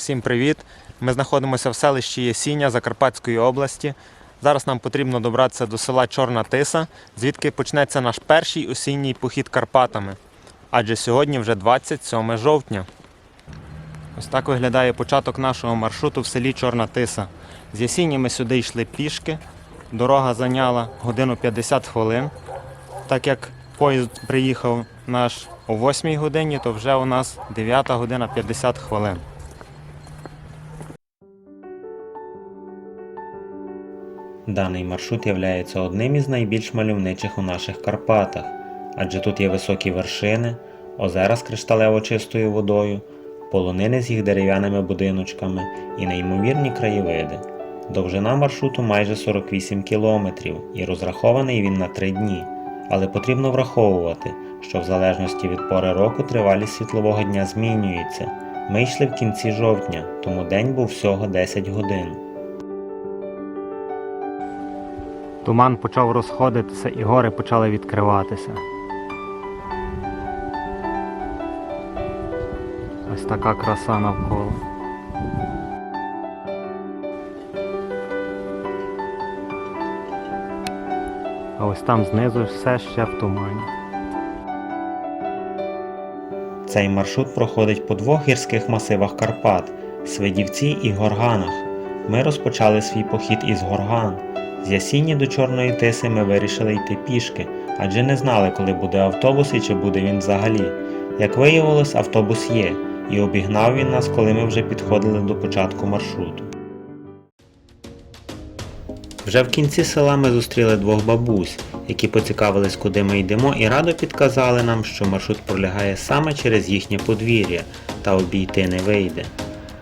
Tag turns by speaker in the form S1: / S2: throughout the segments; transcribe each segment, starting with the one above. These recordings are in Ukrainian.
S1: Всім привіт! Ми знаходимося в селищі Єсіня Закарпатської області. Зараз нам потрібно добратися до села Чорна Тиса, звідки почнеться наш перший осінній похід Карпатами. Адже сьогодні вже 27 жовтня. Ось так виглядає початок нашого маршруту в селі Чорна Тиса. З Ясіні ми сюди йшли пішки. Дорога зайняла годину 50 хвилин. Так як поїзд приїхав наш о 8 годині, то вже у нас 9 година 50 хвилин.
S2: Даний маршрут є одним із найбільш мальовничих у наших Карпатах, адже тут є високі вершини, озера з кришталево чистою водою, полонини з їх дерев'яними будиночками і неймовірні краєвиди. Довжина маршруту майже 48 кілометрів і розрахований він на 3 дні. Але потрібно враховувати, що в залежності від пори року тривалість світлового дня змінюється. Ми йшли в кінці жовтня, тому день був всього 10 годин.
S1: Туман почав розходитися і гори почали відкриватися. Ось така краса навколо. А ось там знизу все ще в тумані.
S2: Цей маршрут проходить по двох гірських масивах Карпат Свидівці і Горганах. Ми розпочали свій похід із Горган. З Ясіні до Чорної Тиси ми вирішили йти пішки, адже не знали, коли буде автобус і чи буде він взагалі. Як виявилось, автобус є, і обігнав він нас, коли ми вже підходили до початку маршруту. Вже в кінці села ми зустріли двох бабусь, які поцікавились, куди ми йдемо, і радо підказали нам, що маршрут пролягає саме через їхнє подвір'я та обійти не вийде.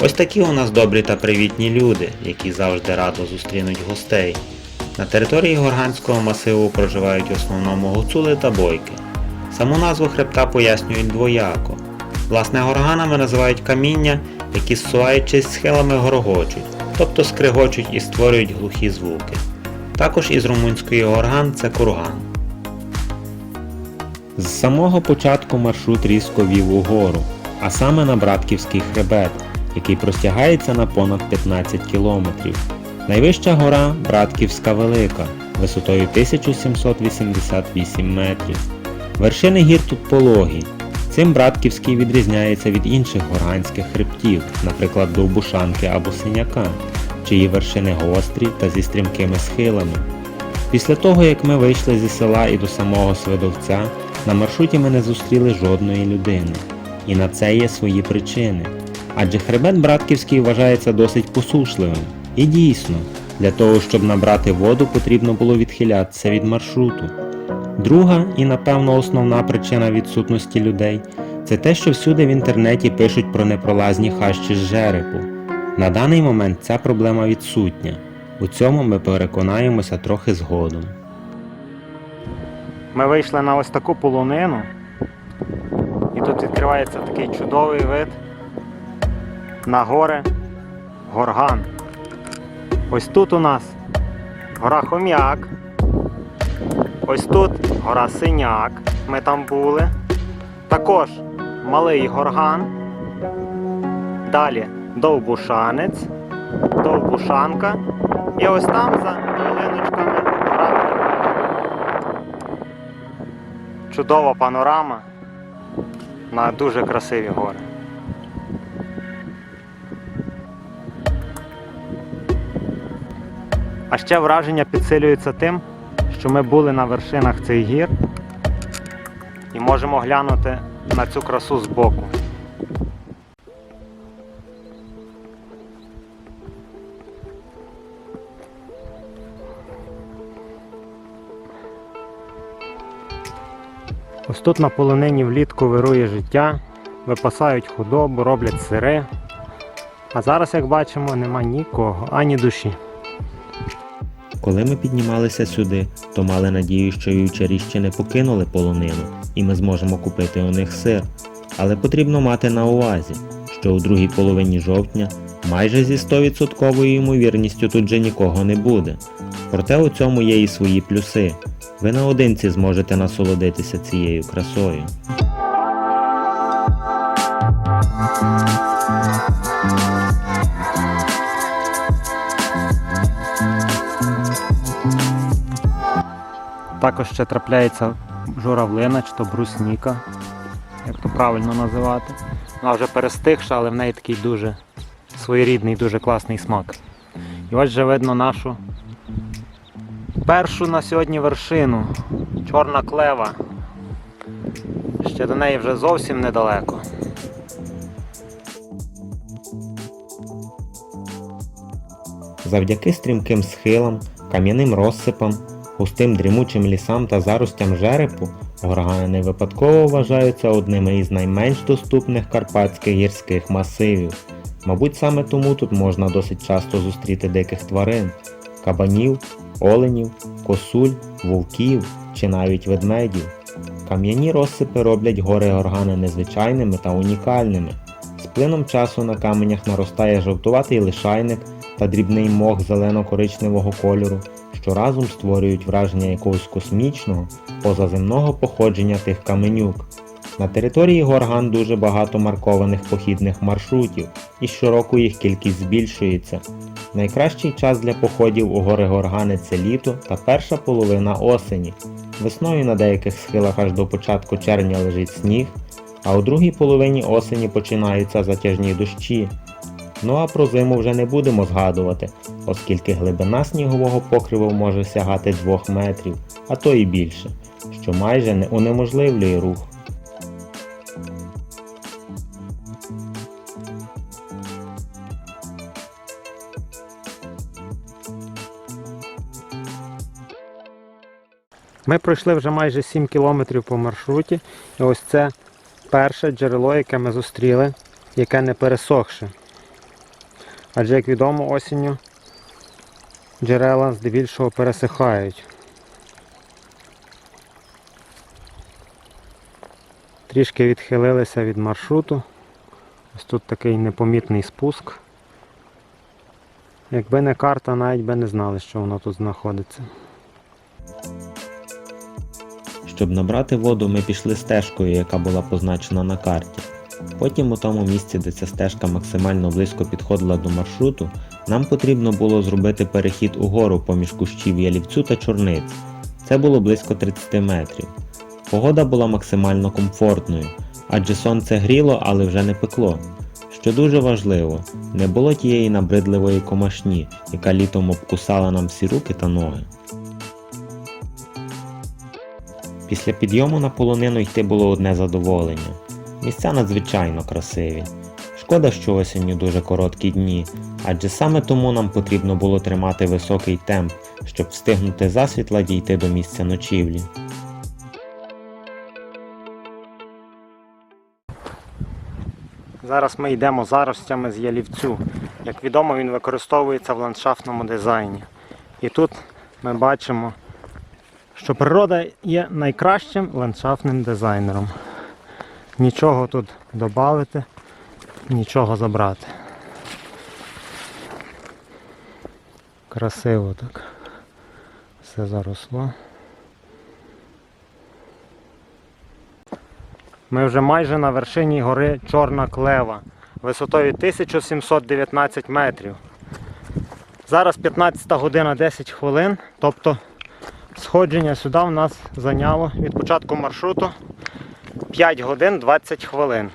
S2: Ось такі у нас добрі та привітні люди, які завжди радо зустрінуть гостей. На території Горганського масиву проживають в основному гуцули та бойки. Саму назву хребта пояснюють двояко. Власне, горганами називають каміння, які зсуваючись схилами горгочуть, тобто скригочуть і створюють глухі звуки. Також із румунської горган це курган. З самого початку маршрут різко вів угору, а саме на Братківський хребет, який простягається на понад 15 кілометрів. Найвища гора Братківська Велика, висотою 1788 метрів. Вершини гір тут пологі. Цим Братківський відрізняється від інших горганських хребтів, наприклад, Довбушанки або Синяка, чиї вершини гострі та зі стрімкими схилами. Після того, як ми вийшли зі села і до самого Свидовця, на маршруті ми не зустріли жодної людини. І на це є свої причини. Адже хребет Братківський вважається досить посушливим. І дійсно, для того, щоб набрати воду, потрібно було відхилятися від маршруту. Друга і, напевно, основна причина відсутності людей це те, що всюди в інтернеті пишуть про непролазні хащі з жерепу. На даний момент ця проблема відсутня. У цьому ми переконаємося трохи згодом.
S1: Ми вийшли на ось таку полонину. І тут відкривається такий чудовий вид на гори Горган. Ось тут у нас гора Хом'як. Ось тут гора Синяк. Ми там були. Також малий горган. Далі Довбушанець, Довбушанка. І ось там за долиночками гора. Чудова панорама на дуже красиві гори. А ще враження підсилюється тим, що ми були на вершинах цих гір і можемо глянути на цю красу збоку. Ось тут на полонині влітку вирує життя, випасають худобу, роблять сири. А зараз, як бачимо, нема нікого, ані душі.
S2: Коли ми піднімалися сюди, то мали надію, що вівчарі ще не покинули полонину, і ми зможемо купити у них сир. Але потрібно мати на увазі, що у другій половині жовтня майже зі 100% ймовірністю тут же нікого не буде. Проте у цьому є і свої плюси. Ви наодинці зможете насолодитися цією красою.
S1: Також ще трапляється журавлина чи то брусніка, як то правильно називати. Вона вже перестигша, але в неї такий дуже своєрідний, дуже класний смак. І ось вже видно нашу першу на сьогодні вершину. Чорна клева. Ще до неї вже зовсім недалеко.
S2: Завдяки стрімким схилам, кам'яним розсипам, густим дрімучим лісам та заростям жерепу, горгани не випадково вважаються одними із найменш доступних карпатських гірських масивів. Мабуть, саме тому тут можна досить часто зустріти диких тварин кабанів, оленів, косуль, вовків чи навіть ведмедів. Кам'яні розсипи роблять гори горгани незвичайними та унікальними. З плином часу на каменях наростає жовтуватий лишайник та дрібний мох зелено-коричневого кольору, що разом створюють враження якогось космічного, позаземного походження тих каменюк. На території Горган дуже багато маркованих похідних маршрутів, і щороку їх кількість збільшується. Найкращий час для походів у гори Горгани це літо та перша половина осені. Весною на деяких схилах аж до початку червня лежить сніг, а у другій половині осені починаються затяжні дощі. Ну а про зиму вже не будемо згадувати, оскільки глибина снігового покриву може сягати 2 метрів, а то і більше, що майже не унеможливлює рух.
S1: Ми пройшли вже майже 7 кілометрів по маршруті. І ось це перше джерело, яке ми зустріли, яке не пересохше. Адже, як відомо, осінню джерела здебільшого пересихають. Трішки відхилилися від маршруту. Ось тут такий непомітний спуск. Якби не карта, навіть би не знали, що воно тут знаходиться.
S2: Щоб набрати воду, ми пішли стежкою, яка була позначена на карті. Потім у тому місці, де ця стежка максимально близько підходила до маршруту, нам потрібно було зробити перехід угору поміж кущів ялівцю та чорниць. Це було близько 30 метрів. Погода була максимально комфортною, адже сонце гріло, але вже не пекло. Що дуже важливо, не було тієї набридливої комашні, яка літом обкусала нам всі руки та ноги. Після підйому на полонину йти було одне задоволення. Місця надзвичайно красиві. Шкода, що осінню дуже короткі дні, адже саме тому нам потрібно було тримати високий темп, щоб встигнути засвітла дійти до місця ночівлі.
S1: Зараз ми йдемо заростями з ялівцю. Як відомо, він використовується в ландшафтному дизайні. І тут ми бачимо, що природа є найкращим ландшафтним дизайнером. Нічого тут додати, нічого забрати. Красиво так. Все заросло. Ми вже майже на вершині гори Чорна Клева висотою 1719 метрів. Зараз 15 година 10 хвилин, тобто сходження сюди в нас зайняло від початку маршруту 5 годин 20 хвилин.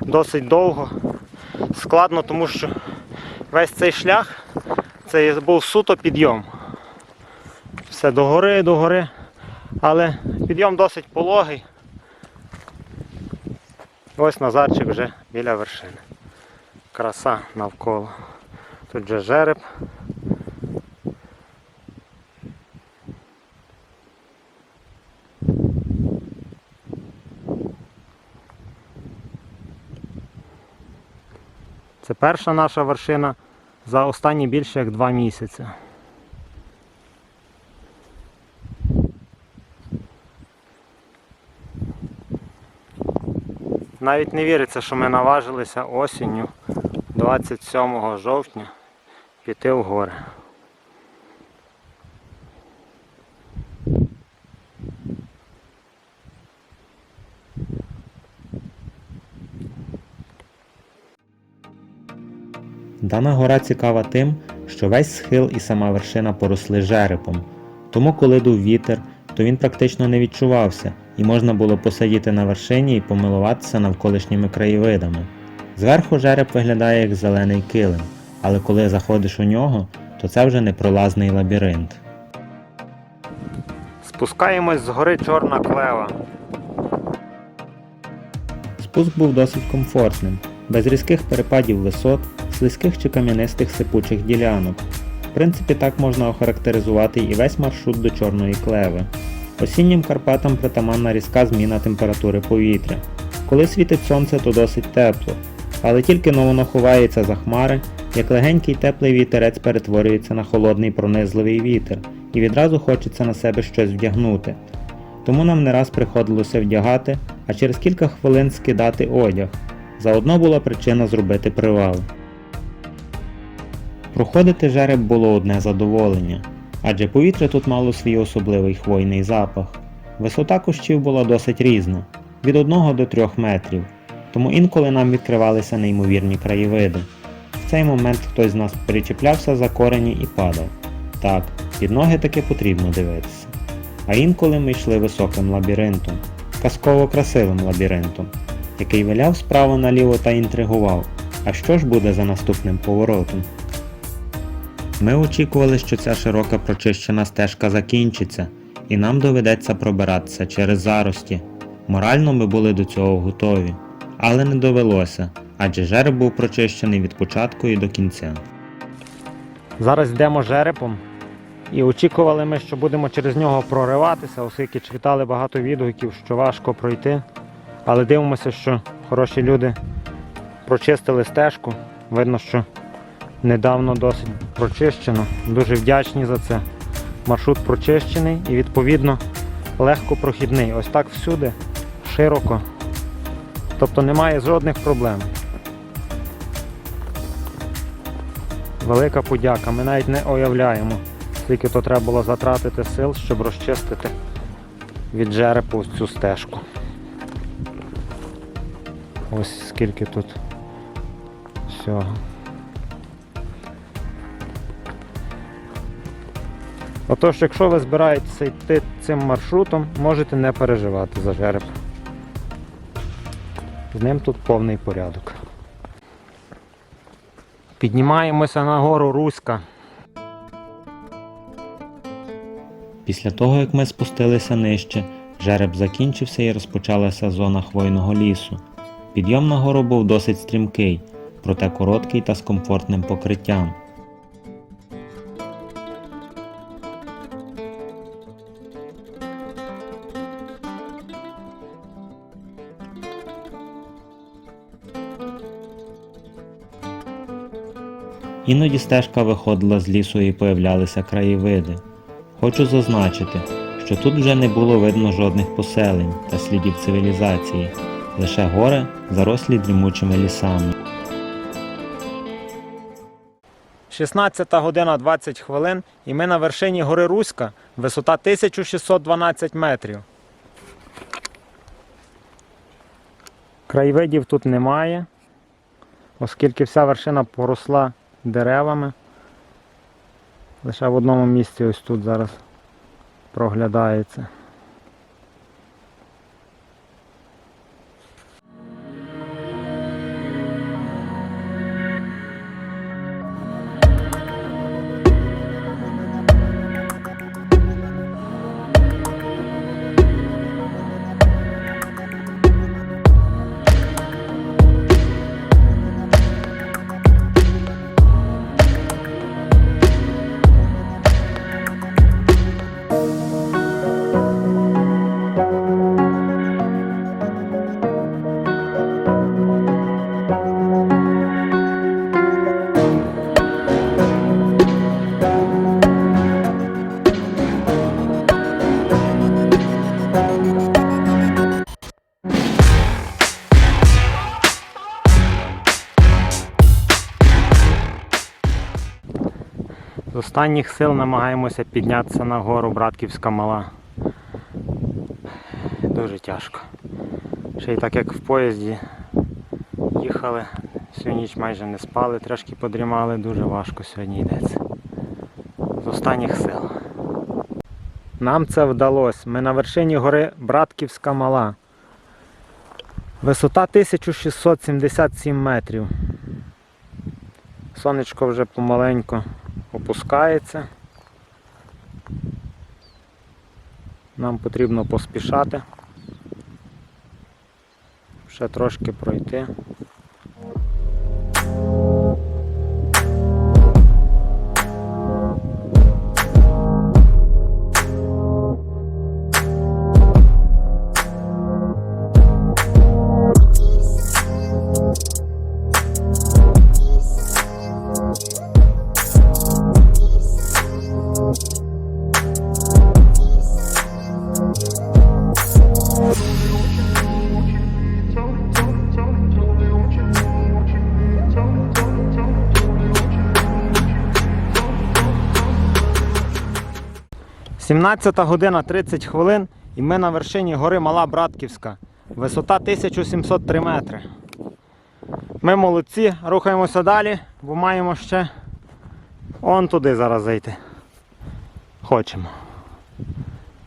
S1: Досить довго, складно, тому що весь цей шлях це був суто підйом. Все до гори, до гори. Але підйом досить пологий. Ось Назарчик вже біля вершини. Краса навколо. Тут же жереб. Це перша наша вершина за останні більше як два місяці. Навіть не віриться, що ми наважилися осінню 27 жовтня піти в гори.
S2: Дана гора цікава тим, що весь схил і сама вершина поросли жерепом. Тому, коли дув вітер, то він практично не відчувався, і можна було посидіти на вершині і помилуватися навколишніми краєвидами. Зверху жереб виглядає як зелений килим, але коли заходиш у нього, то це вже непролазний лабіринт.
S1: Спускаємось з гори Чорна Клева.
S2: Спуск був досить комфортним, без різких перепадів висот, слизьких чи кам'янистих сипучих ділянок. В принципі, так можна охарактеризувати і весь маршрут до Чорної клеви. Осіннім Карпатам притаманна різка зміна температури повітря. Коли світить сонце, то досить тепло, але тільки но воно ховається за хмари, як легенький теплий вітерець перетворюється на холодний пронизливий вітер, і відразу хочеться на себе щось вдягнути. Тому нам не раз приходилося вдягати, а через кілька хвилин скидати одяг. Заодно була причина зробити привал. Проходити жереб було одне задоволення, адже повітря тут мало свій особливий хвойний запах. Висота кущів була досить різна від 1 до 3 метрів, тому інколи нам відкривалися неймовірні краєвиди. В цей момент хтось з нас причіплявся за корені і падав. Так, під ноги таки потрібно дивитися. А інколи ми йшли високим лабіринтом, казково красивим лабіринтом, який виляв справа наліво та інтригував. А що ж буде за наступним поворотом? Ми очікували, що ця широка прочищена стежка закінчиться, і нам доведеться пробиратися через зарості. Морально ми були до цього готові, але не довелося, адже жереб був прочищений від початку і до кінця.
S1: Зараз йдемо жерепом. І очікували ми, що будемо через нього прориватися, оскільки читали багато відгуків, що важко пройти. Але дивимося, що хороші люди прочистили стежку. Видно, що недавно досить прочищено. Дуже вдячні за це. Маршрут прочищений і відповідно легко прохідний. Ось так всюди, широко. Тобто немає жодних проблем. Велика подяка. Ми навіть не уявляємо, скільки то треба було затратити сил, щоб розчистити від жерепу цю стежку. Ось скільки тут всього. Отож, якщо ви збираєтеся йти цим маршрутом, можете не переживати за жереб. З ним тут повний порядок. Піднімаємося на гору Руська.
S2: Після того, як ми спустилися нижче, жереб закінчився і розпочалася зона хвойного лісу. Підйом на гору був досить стрімкий, проте короткий та з комфортним покриттям. Іноді стежка виходила з лісу і появлялися краєвиди. Хочу зазначити, що тут вже не було видно жодних поселень та слідів цивілізації, лише гори, зарослі дрімучими лісами.
S1: 16 година 20 хвилин і ми на вершині гори Руська, висота 1612 метрів. Краєвидів тут немає, оскільки вся вершина поросла деревами. Лише в одному місці ось тут зараз проглядається. Останніх сил намагаємося піднятися на гору Братківська мала. Дуже тяжко. Ще й так як в поїзді їхали, Всю ніч майже не спали, трошки подрімали, дуже важко сьогодні йдеться. З останніх сил. Нам це вдалося. Ми на вершині гори Братківська Мала. Висота 1677 метрів. Сонечко вже помаленько опускається. Нам потрібно поспішати. Ще трошки пройти. Сімнадцята година 30 хвилин і ми на вершині гори Мала Братківська. Висота 1703 метри. Ми молодці, рухаємося далі, бо маємо ще он туди зараз зайти. Хочемо.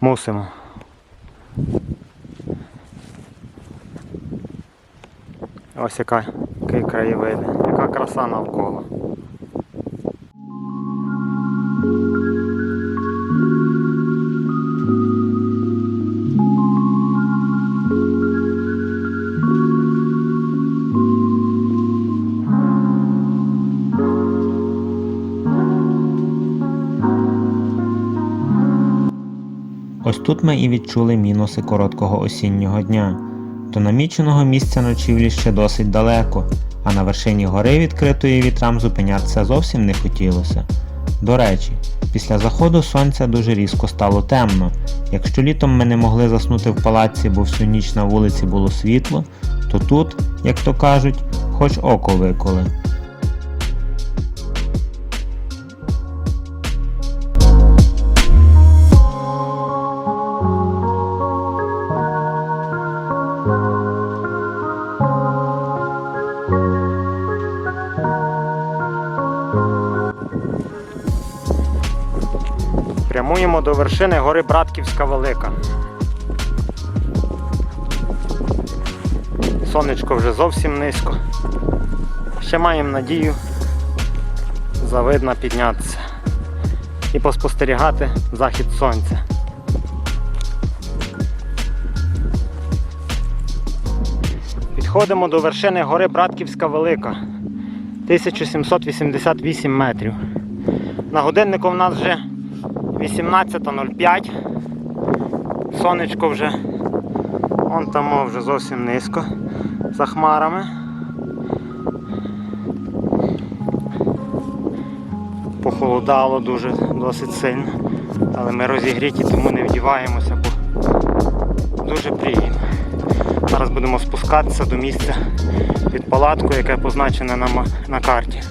S1: Мусимо. Ось яка, який краєвид, яка краса навколо.
S2: Тут ми і відчули мінуси короткого осіннього дня. До наміченого місця ночівлі ще досить далеко, а на вершині гори відкритої вітрам зупинятися зовсім не хотілося. До речі, після заходу сонця дуже різко стало темно. Якщо літом ми не могли заснути в палаці, бо всю ніч на вулиці було світло, то тут, як то кажуть, хоч око виколи.
S1: Прямуємо до вершини гори Братківська Велика. Сонечко вже зовсім низько. Ще маємо надію завидно піднятися і поспостерігати захід сонця. Підходимо до вершини гори Братківська Велика. 1788 метрів. На годиннику в нас вже 18.05. Сонечко вже вон там вже зовсім низько за хмарами. Похолодало дуже досить сильно. Але ми розігріті, тому не вдіваємося, бо дуже приємно. Зараз будемо спускатися до місця під палаткою, яке позначене на, на карті.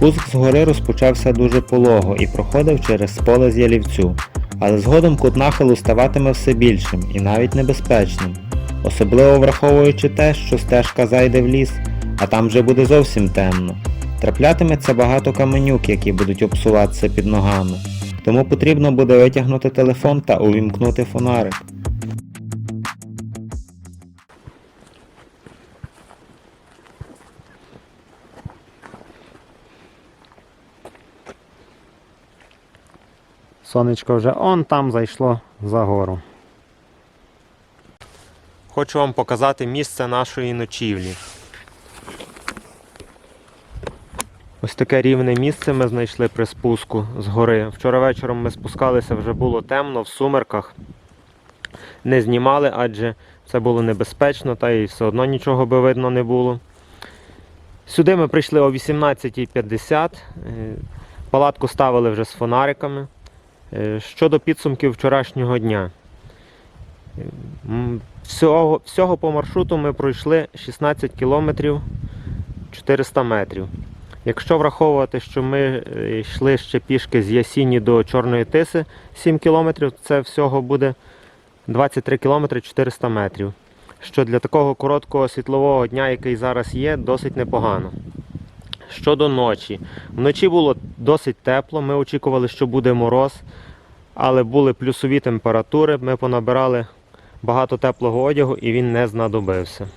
S2: Спуск з гори розпочався дуже полого і проходив через поле з ялівцю, але згодом кут нахилу ставатиме все більшим і навіть небезпечним, особливо враховуючи те, що стежка зайде в ліс, а там вже буде зовсім темно. Траплятиметься багато каменюк, які будуть обсуватися під ногами, тому потрібно буде витягнути телефон та увімкнути фонарик.
S1: Сонечко вже он там зайшло за гору. Хочу вам показати місце нашої ночівлі. Ось таке рівне місце ми знайшли при спуску з гори. Вчора вечором ми спускалися, вже було темно в сумерках.
S2: не знімали, адже це було небезпечно, та й все одно нічого би видно не було. Сюди ми прийшли о 18.50. е, Палатку ставили вже з фонариками. Е, Щодо підсумків вчорашнього дня. Всього, всього по маршруту ми пройшли 16 кілометрів 400 метрів. Якщо враховувати, що ми е, йшли ще пішки з Ясіні до Чорної Тиси 7 кілометрів, це всього буде 23 кілометри 400 метрів. Що для такого короткого світлового дня, який зараз є, досить непогано. Щодо ночі. Вночі було досить тепло, ми очікували, що буде мороз, але були плюсові температури. Ми понабирали багато теплого одягу і він не знадобився.